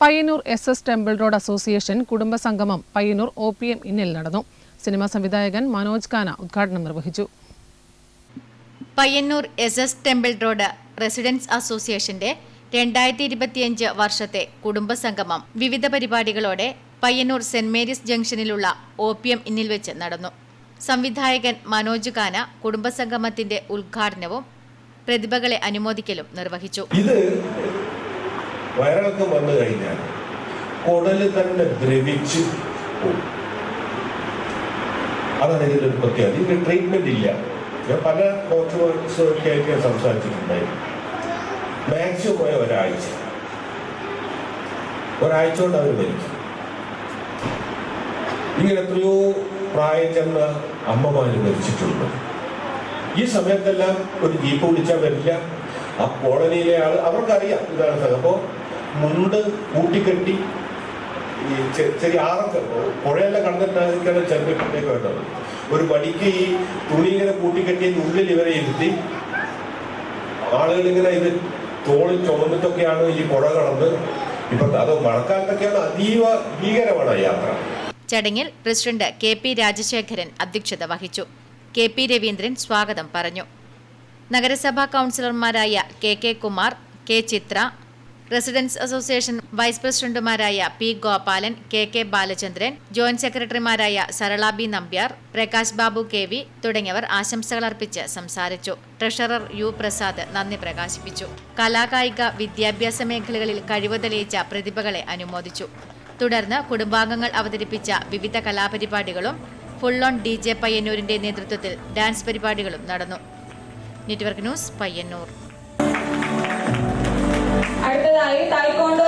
Payyanur S S temple road association കുടുംബസംഗമം Payyanur O P M ഇന്നിൽ നടന്നു. Cinema സംവിധായകൻ മനോജ് കാന ഉദ്ഘാടനം നിർവഹിച്ചു. Payyanur S S temple road residence അസോസിയേഷന്റെ രണ്ടായിരത്തി ഇരുപത്തിയഞ്ച് വർഷത്തെ കുടുംബസംഗമം വിവിധ പരിപാടികളോടെ പയ്യന്നൂർ സെന്റ് മേരീസ് ജംഗ്ഷനിലുള്ള ഒ പി എം ഇന്നിൽ വെച്ച് നടന്നു. സംവിധായകൻ മനോജ് കാന കുടുംബസംഗമത്തിന്റെ ഉദ്ഘാടനവും പ്രതിഭകളെ അനുമോദിക്കലും നിർവഹിച്ചു. ഇത് വയറിളക്കം വന്നു കഴിഞ്ഞാൽ കുടൽ തന്നെ ദ്രവിച്ച് പോകും അതാണ് ഇതിന്റെ ഒരു പ്രത്യേകത. ഇതിന് ട്രീറ്റ്മെന്റ് ഇല്ല. ഞാൻ പല ഡോക്ടേഴ്സൊക്കെ ആയിട്ട് ഞാൻ സംസാരിച്ചിട്ടുണ്ടായിരുന്നു. മാക്സിമം പോയ ഒരാഴ്ച. ഒരാഴ്ച കൊണ്ട് അവർ മരിക്കും ഇങ്ങനെ എത്രയോ പ്രായം ചെന്ന അമ്മമാര് മരിച്ചിട്ടുണ്ട്. ഈ സമയത്തെല്ലാം ഒരു ജീപ്പ് വിളിച്ചാൽ വരില്ല. ആ കോളനിയിലെ ആൾ അവർക്കറിയാം ഇതാണ് അപ്പോ അപ്പോൾ മുണ്ട് കൂട്ടിക്കെട്ടി ഈ ചെറിയ ആറൊക്കെ പുഴയെല്ലാം കണ്ടിട്ടായിരിക്കണം ചെറുപ്പിട്ടേക്ക് വേണ്ടത്. ഒരു വടിക്ക് ഈ തുണി ഇങ്ങനെ കൂട്ടിക്കെട്ടിയതിന്റെ ഉള്ളിൽ ഇവരെ ഇരുത്തി ആളുകൾ ഇങ്ങനെ ഇത് തോളിൽ ചുമന്നിട്ടൊക്കെയാണ് ഈ പുഴ കടന്ന് ഇപ്പൊ അത് മഴക്കാലത്തൊക്കെയാണ് അതീവ ഭീകരമാണ് യാത്ര. ചടങ്ങിൽ പ്രസിഡന്റ് കെ പി രാജശേഖരൻ അധ്യക്ഷത വഹിച്ചു. കെ പി രവീന്ദ്രൻ സ്വാഗതം പറഞ്ഞു. നഗരസഭാ കൗൺസിലർമാരായ K K Kumar K Chitra residence association vice പ്രസിഡന്റുമാരായ P Gopalan K K Balachandran joint സെക്രട്ടറിമാരായ Sarala B Nambiar Prakash Babu K V തുടങ്ങിയവർ ആശംസകൾ അർപ്പിച്ച് സംസാരിച്ചു. ട്രഷറർ യു പ്രസാദ് നന്ദി പ്രകാശിപ്പിച്ചു. കലാകായിക വിദ്യാഭ്യാസ മേഖലകളിൽ കഴിവ് തെളിയിച്ച പ്രതിഭകളെ അനുമോദിച്ചു. തുടർന്ന് കുടുംബാംഗങ്ങൾ അവതരിപ്പിച്ച വിവിധ കലാപരിപാടികളും ഫുൾ ഓൺ ഡി ജെ പയ്യന്നൂരിന്റെ നേതൃത്വത്തിൽ ഡാൻസ് പരിപാടികളും നടന്നു. Network news Payyanur. அடுத்ததாக தைகோண்டோ